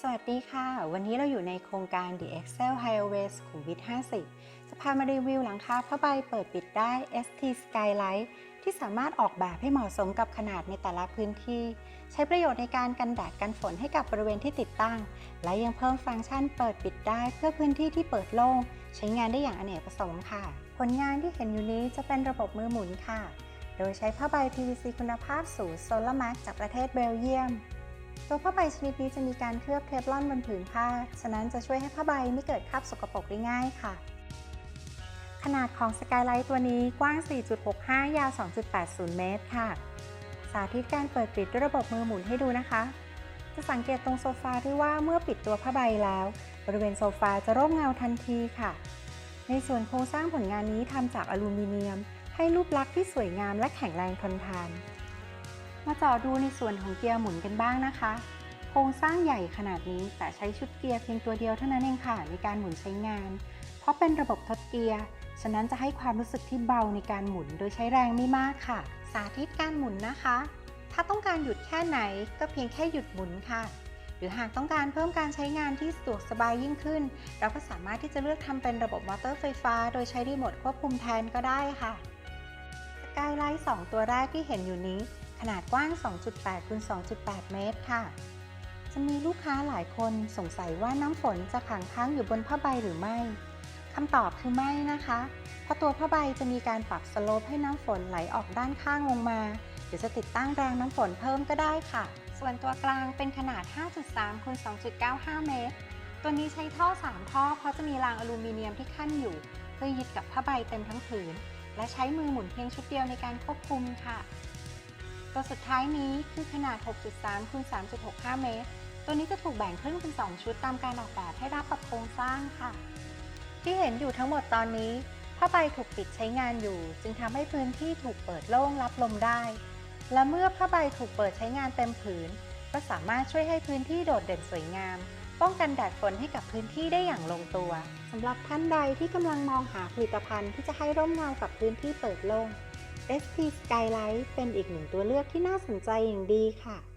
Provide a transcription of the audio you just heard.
สวัสดีค่ะ วันนี้เราอยู่ในโครงการ The Excel Highway สุขุมวิท 50 จะพามารีวิวหลังคาผ้าใบเปิดปิดได้ ST Skylight ที่สามารถออกแบบให้เหมาะสมกับขนาดในแต่ละพื้นที่ ใช้ประโยชน์ในการกันแดดกันฝนให้กับบริเวณที่ติดตั้ง และยังเพิ่มฟังก์ชันเปิดปิดได้เพื่อพื้นที่ที่เปิดโล่ง ใช้งานได้อย่างอเนกประสงค์ค่ะ ผลงานที่เห็นอยู่นี้จะเป็นระบบมือหมุนค่ะ โดยใช้ผ้าใบ PVC คุณภาพสูง Solarmax จากประเทศเบลเยียม ตัวผ้าใบชนิดนี้จะมีการเคลือบเทฟลอนบนผืนผ้า ฉะนั้นจะช่วยให้ผ้าใบไม่เกิดคราบสกปรกได้ง่ายค่ะ ขนาดของสกายไลท์ตัวนี้กว้าง 4.65 ยาว 2.80 เมตรค่ะ สาธิตการเปิดปิดด้วยระบบมือหมุนให้ดูนะคะ จะสังเกตตรงโซฟาด้วยว่าเมื่อปิดตัวผ้าใบแล้ว บริเวณโซฟาจะร่มเงาทันทีค่ะ ในส่วนโครงสร้างผลงานนี้ทำจากอลูมิเนียม ให้รูปลักษณ์ที่สวยงามและแข็งแรงทนทาน มาเจาะดูในส่วนของเกียร์หมุนกันบ้างนะคะ โครงสร้างใหญ่ขนาดนี้แต่ใช้ชุดเกียร์เพียงตัวเดียวเท่านั้นเองค่ะในการหมุนใช้งาน เพราะเป็นระบบทดเกียร์ ฉะนั้นจะให้ความรู้สึกที่เบาในการหมุนโดยใช้แรงไม่มากค่ะ สาธิตการหมุนนะคะ ถ้าต้องการหยุดแค่ไหนก็เพียงแค่หยุดหมุนค่ะ หรือหากต้องการเพิ่มการใช้งานที่สะดวกสบายยิ่งขึ้น เราก็สามารถที่จะเลือกทำเป็นระบบมอเตอร์ไฟฟ้า โดยใช้รีโมทควบคุมแทนก็ได้ค่ะสกายไลท์2ตัวแรกที่เห็นอยู่นี้ ขนาดกว้าง 2.8คูณ2.8 เมตรค่ะ จะมีลูกค้าหลายคนสงสัยว่าน้ำฝนจะขังค้างอยู่บนผ้าใบหรือไม่คำตอบคือไม่นะคะ เพราะตัวผ้าใบจะมีการปรับสโลปให้น้ำฝนไหลออกด้านข้างลงมาหรือจะติดตั้งแรงน้ำฝนเพิ่มก็ได้ค่ะ ส่วนตัวกลางเป็นขนาด 5.3คูณ2.95 เมตร ตัวนี้ใช้ท่อ 3 ท่อ เพราะจะมีรางอลูมิเนียมที่ขั้นอยู่ เพื่อยึดกับผ้าใบเต็มทั้งผืน และใช้มือหมุนเพียงชุดเดียวในการควบคุมค่ะ ตัวสุดท้ายนี้คือขนาด 6.3คูณ3.65 เมตร ตัวนี้จะถูกแบ่งครึ่งเป็น 2 ชุดตามการออกแบบให้รับกับโครงสร้างค่ะ ที่เห็นอยู่ทั้งหมดตอนนี้ผ้าใบถูกปิดใช้งานอยู่ จึงทำให้พื้นที่ถูกเปิดโล่งรับลมได้ และเมื่อผ้าใบถูกเปิดใช้งานเต็มผืน ก็สามารถช่วยให้พื้นที่โดดเด่นสวยงาม ป้องกันแดดฝนให้กับพื้นที่ได้อย่างลงตัวสำหรับท่านใดที่กำลังมองหาผลิตภัณฑ์ที่จะให้ร่มเงากับพื้นที่เปิดโล่ง SP Skylight เป็นอีกหนึ่งตัวเลือกที่น่าสนใจอย่างดีค่ะ